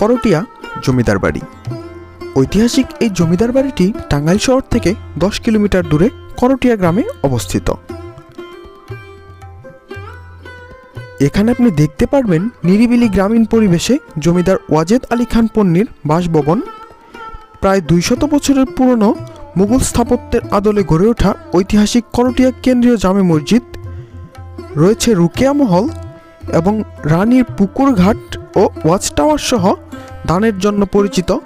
করটিয়া জমিদার বাড়ি। ঐতিহাসিক এই জমিদার বাড়িটি টাঙ্গাইল শহর থেকে দশ কিলোমিটার দূরে করটিয়া গ্রামে অবস্থিত। এখানে আপনি দেখতে পারবেন নিরিবিলি গ্রামীণ পরিবেশে জমিদার ওয়াজেদ আলী খান পন্নীর বাসভবন। প্রায় দুইশত বছরের পুরনো মুঘল স্থাপত্যের আদলে গড়ে ওঠা ঐতিহাসিক করটিয়া কেন্দ্রীয় জামে মসজিদ। রয়েছে রুকেয়া মহল এবং রানীর পুকুর ঘাট ও ওয়াচ টাওয়ার সহ দানের জন্য পরিচিত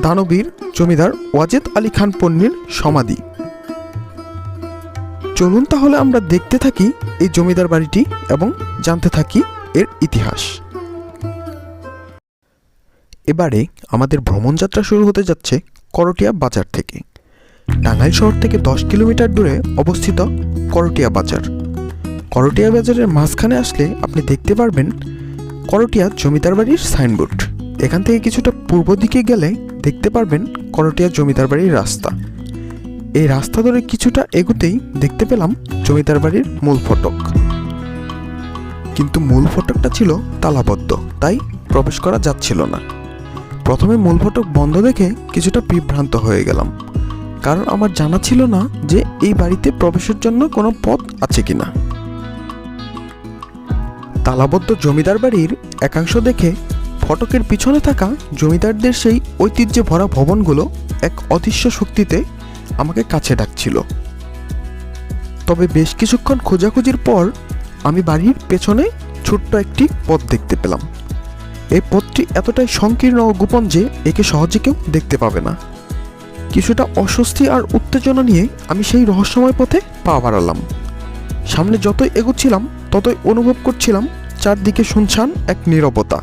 দানবীর জমিদার ওয়াজেদ আলী খান পন্নীর সমাধি। চলুন তাহলে আমরা দেখতে থাকি এই জমিদার বাড়িটি এবং জানতে থাকি এর ইতিহাস। এবারে আমাদের ভ্রমণযাত্রা শুরু হতে যাচ্ছে করটিয়া বাজার থেকে। টাঙ্গাইল শহর থেকে দশ কিলোমিটার দূরে অবস্থিত করটিয়া বাজার। করটিয়া বাজারের মাঝখানে আসলে আপনি দেখতে পারবেন করটিয়া জমিদার বাড়ির সাইনবোর্ড। এখান থেকে কিছুটা পূর্ব দিকে গেলে দেখতে পারবেন করটিয়া জমিদার বাড়ির রাস্তা। এই রাস্তা ধরে কিছুটা এগুতেই দেখতে পেলাম জমিদার বাড়ির মূল ফটক। কিন্তু মূল ফটকটা ছিল তালাবদ্ধ, তাই প্রবেশ করা যাচ্ছিল না। প্রথমে মূল ফটক বন্ধ দেখে কিছুটা বিভ্রান্ত হয়ে গেলাম। কারণ আমার জানা ছিল না যে এই বাড়িতে প্রবেশের জন্য কোনো পথ আছে কিনা। তালাবদ্ধ জমিদার বাড়ির একাংশ দেখে ফটকের পিছনে থাকা জমিদারদের সেই ঐতিহ্যে ভরা ভবনগুলো এক অদৃশ্য শক্তিতে আমাকে কাছে ডাকছিল। তবে বেশ কিছুক্ষণ খোঁজাখুঁজির পর আমি বাড়ির পেছনে ছোট্ট একটি পথ দেখতে পেলাম। এই পথটি এতটাই সংকীর্ণ ও গোপন যে একে সহজে কেউ দেখতে পাবে না। কিছুটা অস্বস্তি আর উত্তেজনা নিয়ে আমি সেই রহস্যময় পথে পা বাড়ালাম। সামনে যতই এগোচ্ছিলাম, ততই অনুভব করছিলাম চারদিকে শুনছান এক নীরবতা।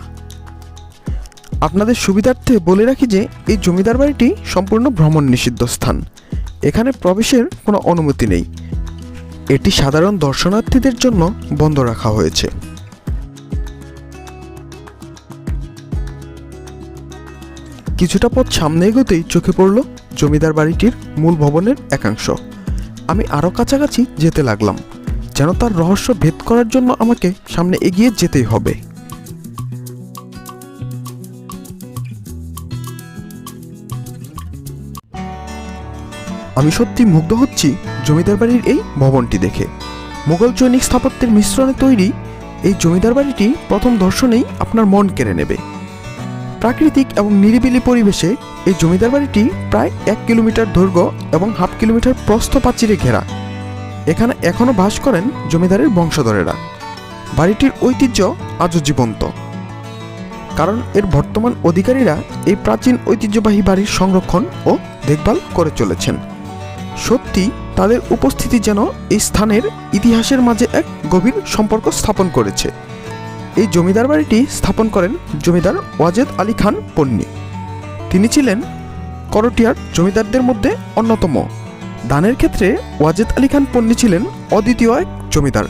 আপনাদের সুবিধার্থে বলে রাখি যে, এই জমিদার বাড়িটি সম্পূর্ণ ভ্রমণ নিষিদ্ধ স্থান। এখানে প্রবেশের কোনো অনুমতি নেই। এটি সাধারণ দর্শনার্থীদের জন্য বন্ধ রাখা হয়েছে। কিছুটা পথ সামনে এগোতেই চোখে পড়ল জমিদার বাড়িটির মূল ভবনের একাংশ। আমি আরও কাছাকাছি যেতে লাগলাম। যেন তার রহস্য ভেদ করার জন্য আমাকে সামনে এগিয়ে যেতেই হবে। আমি সত্যি মুগ্ধ হচ্ছি জমিদার বাড়ির এই ভবনটি দেখে। মোগল জৈনিক স্থাপত্যের মিশ্রণে তৈরি এই জমিদার বাড়িটি প্রথম দর্শনেই আপনার মন কেড়ে নেবে। প্রাকৃতিক এবং নিরিবিলি পরিবেশে এই জমিদার বাড়িটি প্রায় এক কিলোমিটার দৈর্ঘ্য এবং হাফ কিলোমিটার প্রস্থ প্রাচীরে ঘেরা। এখানে এখনও বাস করেন জমিদারের বংশধরেরা। বাড়িটির ঐতিহ্য আজও জীবন্ত। কারণ এর বর্তমান অধিকারীরা এই প্রাচীন ঐতিহ্যবাহী বাড়ির সংরক্ষণ ও দেখভাল করে চলেছেন। সত্যি তাদের উপস্থিতি যেন এই স্থানের ইতিহাসের মাঝে এক গভীর সম্পর্ক স্থাপন করেছে। এই জমিদার বাড়িটি স্থাপন করেন জমিদার ওয়াজেদ আলী খান পন্নী। তিনি ছিলেন করটিয়ার জমিদারদের মধ্যে অন্যতম। দানের ক্ষেত্রে ওয়াজেদ আলী খান পন্নী ছিলেন অদ্বিতীয় এক জমিদার।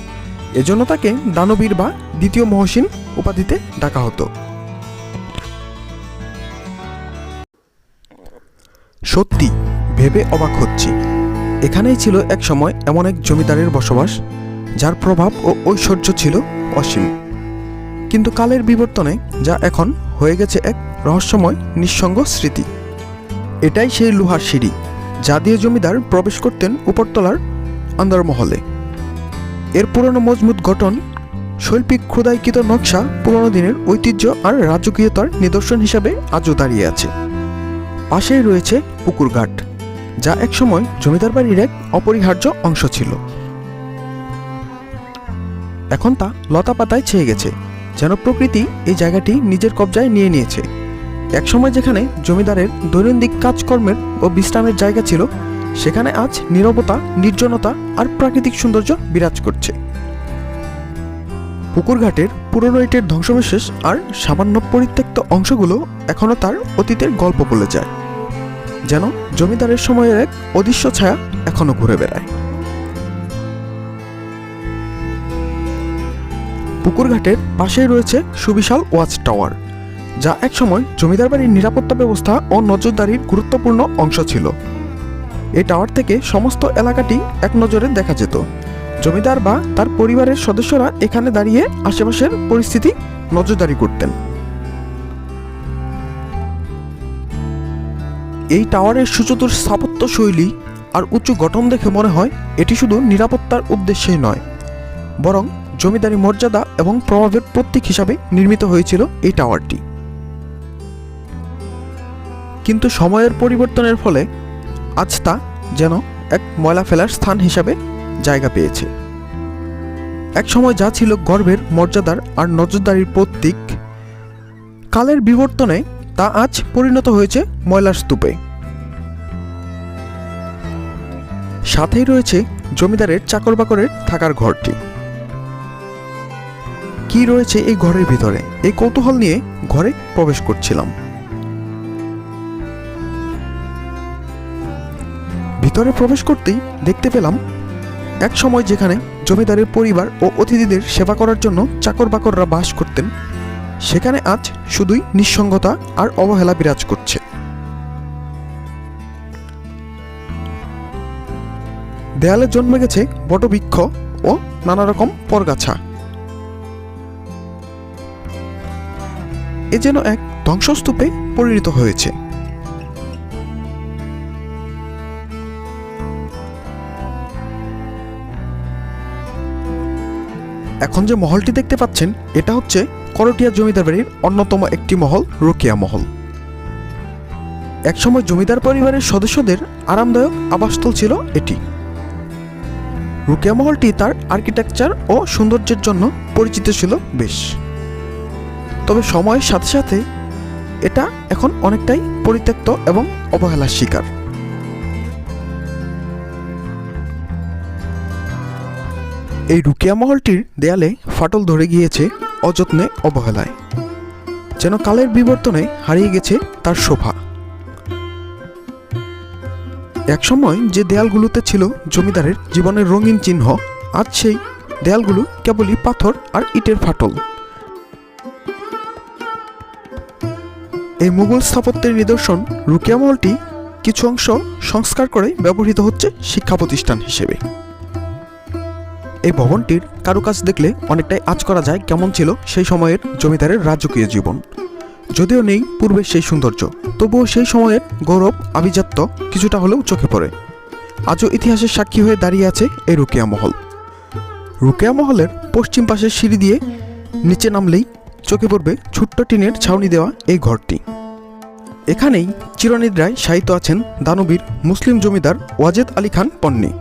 এজন্য তাকে দানবীর বা দ্বিতীয় মহসিন উপাধিতে ডাকা হতো। সত্যি, ভেবে অবাক হচ্ছি। এখানেই ছিল এক সময় এমন এক জমিদারের বসবাস, যার প্রভাব ও ঐশ্বর্য ছিল অসীম। কিন্তু কালের বিবর্তনে যা এখন হয়ে গেছে এক রহস্যময়, নিঃসঙ্গ স্মৃতি। এটাই সেই লোহার সিঁড়ি। যা দিয়ে জমিদার প্রবেশ করতেন উপরতলার আন্দরমহলে। এর পুরনো মজবুত গঠন, শৈল্পিক ক্ষুদাইকৃত নকশা পুরনো দিনের ঐতিহ্য আর রাজকীয়তার নিদর্শন হিসাবে আজও দাঁড়িয়ে আছে। পাশেই রয়েছে পুকুরঘাট যা একসময় জমিদার বাড়ির এক অপরিহার্য অংশ ছিল। এখন তা লতা পাতায় ছেয়ে গেছে, যেন প্রকৃতি এই জায়গাটি নিজের কবজায় নিয়ে নিয়েছে। একসময় যেখানে জমিদারের দৈনন্দিন কাজকর্মের ও বিশ্রামের জায়গা ছিল, সেখানে আজ নীরবতা, নির্জনতা আর প্রাকৃতিক সৌন্দর্য বিরাজ করছে। পুকুরঘাটের পুরনো ইটের ধ্বংসাবশেষ আর সামান্য পরিত্যক্ত অংশগুলো এখনও তার অতীতের গল্প বলে যায়, যেন জমিদারের সময়ের এক অদৃশ্য ছায়া এখনও ঘুরে বেড়ায়। পুকুরঘাটের পাশেই রয়েছে সুবিশাল ওয়াচ টাওয়ার। যা একসময় জমিদার বাড়ির নিরাপত্তা ব্যবস্থা ও নজরদারির গুরুত্বপূর্ণ অংশ ছিল। এই টাওয়ার থেকে সমস্ত এলাকাটি এক নজরে দেখা যেত। জমিদার বা তার পরিবারের সদস্যরা এখানে দাঁড়িয়ে আশেপাশের পরিস্থিতি নজরদারি করতেন। এই টাওয়ারের সুচতুর স্থাপত্য শৈলী আর উঁচু গঠন দেখে মনে হয় এটি শুধু নিরাপত্তার উদ্দেশ্যেই নয়, বরং জমিদারি মর্যাদা এবং প্রভাবের প্রতীক হিসাবে নির্মিত হয়েছিল এই টাওয়ারটি। কিন্তু সময়ের পরিবর্তনের ফলে আজ তা যেন এক ময়লা ফেলার স্থান হিসাবে জায়গা পেয়েছে। এক সময় যা ছিল গর্বের মর্যাদার আর নজরদারির প্রতীক, কালের বিবর্তনে তা আজ পরিণত হয়েছে ময়লার স্তূপে। সাথেই রয়েছে জমিদারের চাকর বাকরের থাকার ঘরটি। কি রয়েছে এই ঘরের ভিতরে? এই কৌতূহল নিয়ে ঘরে প্রবেশ করছিলাম। ভিতরে প্রবেশ করতেই দেখতে পেলাম এক সময় যেখানে জমিদারের পরিবার ও অতিথিদের সেবা করার জন্য চাকর বাকররা বাস করতেন, সেখানে আজ শুধুই নিঃসঙ্গতা আর অবহেলা বিরাজ করছে। দেয়ালে জন্মে গেছে বটবৃক্ষ ও নানা রকম পরগাছা। এ যেন এক ধ্বংসস্তূপে পরিণত হয়েছে। এখন যে মহলটি দেখতে পাচ্ছেন, এটা হচ্ছে করটিয়া জমিদার বাড়ির অন্যতম একটি মহল, রোকেয়া মহল। একসময় জমিদার পরিবারের সদস্যদের আরামদায়ক আবাসস্থল ছিল এটি। রুকিয়া মহলটি তার আর্কিটেকচার ও সৌন্দর্যের জন্য পরিচিত ছিল বেশ। তবে সময়ের সাথে সাথে এটা এখন অনেকটাই পরিত্যক্ত এবং অবহেলার শিকার। এই রুকিয়া মহলটির দেয়ালে ফাটল ধরে গিয়েছে অযত্নে অবহেলায়। যেন কালের বিবর্তনে হারিয়ে গেছে তার শোভা। একসময় যে দেয়ালগুলোতে ছিল জমিদারের জীবনের রঙিন চিহ্ন, আজ সেই দেয়ালগুলো কেবলই পাথর আর ইটের ফাটল। এই মুঘল স্থাপত্যের নিদর্শন রুকিয়া মহলটি কিছু অংশ সংস্কার করে ব্যবহৃত হচ্ছে শিক্ষা প্রতিষ্ঠান হিসেবে। এই ভবনটির কারুকাজ দেখলে অনেকটাই আজ করা যায় কেমন ছিল সেই সময়ের জমিদারের রাজকীয় জীবন। যদিও নেই পূর্বের সেই সৌন্দর্য, তবুও সেই সময়ের গৌরব আভিজাত্য কিছুটা হলেও চোখে পড়ে। আজও ইতিহাসের সাক্ষী হয়ে দাঁড়িয়ে আছে এই রুকিয়া মহল। রুকিয়া মহলের পশ্চিম পাশের সিঁড়ি দিয়ে নিচে নামলেই চোখে পড়বে ছোট্ট টিনের ছাউনি দেওয়া এই ঘরটি। এখানেই চিরনিদ্রায় শায়িত আছেন দানবীর মুসলিম জমিদার ওয়াজেদ আলী খান পন্নী।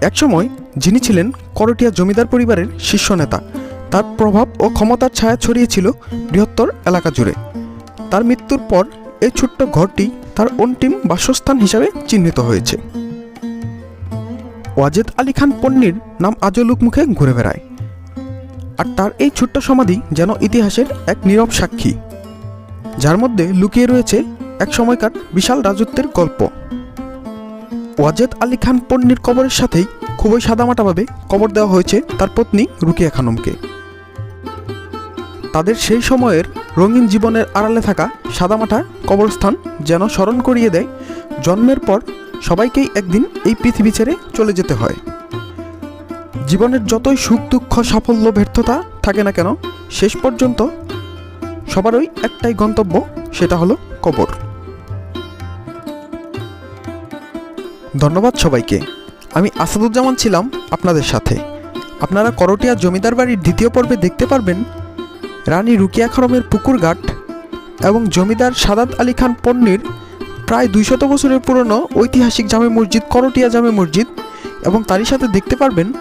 একসময় যিনি ছিলেন করটিয়া জমিদার পরিবারের শীর্ষ নেতা, তার প্রভাব ও ক্ষমতার ছায়া ছড়িয়েছিল বৃহত্তর এলাকা জুড়ে। তার মৃত্যুর পর এই ছোট্ট ঘরটি তার অন্তিম বাসস্থান হিসাবে চিহ্নিত হয়েছে। ওয়াজেদ আলী খান পন্নীর নাম আজও লোকমুখে ঘুরে বেড়ায়। আর তার এই ছোট্ট সমাধি যেন ইতিহাসের এক নীরব সাক্ষী, যার মধ্যে লুকিয়ে রয়েছে এক সময়কার বিশাল রাজত্বের গল্প। ওয়াজেদ আলী খান পন্নীর কবরের সাথেই খুবই সাদামাটাভাবে কবর দেওয়া হয়েছে তার পত্নী রুকিয়া খানমকে। তাদের সেই সময়ের রঙিন জীবনের আড়ালে থাকা সাদামাটা কবরস্থান যেন স্মরণ করিয়ে দেয়, জন্মের পর সবাইকেই একদিন এই পৃথিবী ছেড়ে চলে যেতে হয়। জীবনের যতই সুখ, দুঃখ, সাফল্য, ব্যর্থতা থাকে না কেন, শেষ পর্যন্ত সবারই একটাই গন্তব্য, সেটা হলো কবর। ধন্যবাদ সবাইকে। আমি আসাদুজ্জামান ছিলাম আপনাদের সাথে। আপনারা করটিয়া জমিদার বাড়ির দ্বিতীয় পর্বে দেখতে পারবেন রানী রুকিয়া খরমের পুকুর ঘাট এবং জমিদার সাদাত আলী খান পন্নীর প্রায় দুইশত বছরের পুরনো ঐতিহাসিক জামে মসজিদ, করটিয়া জামে মসজিদ এবং তারই সাথে দেখতে পারবেন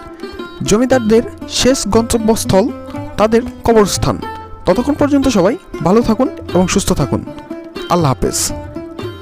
জমিদারদের শেষ গন্তব্যস্থল তাদের কবরস্থান। ততক্ষণ পর্যন্ত সবাই ভালো থাকুন এবং সুস্থ থাকুন। আল্লাহ হাফেজ।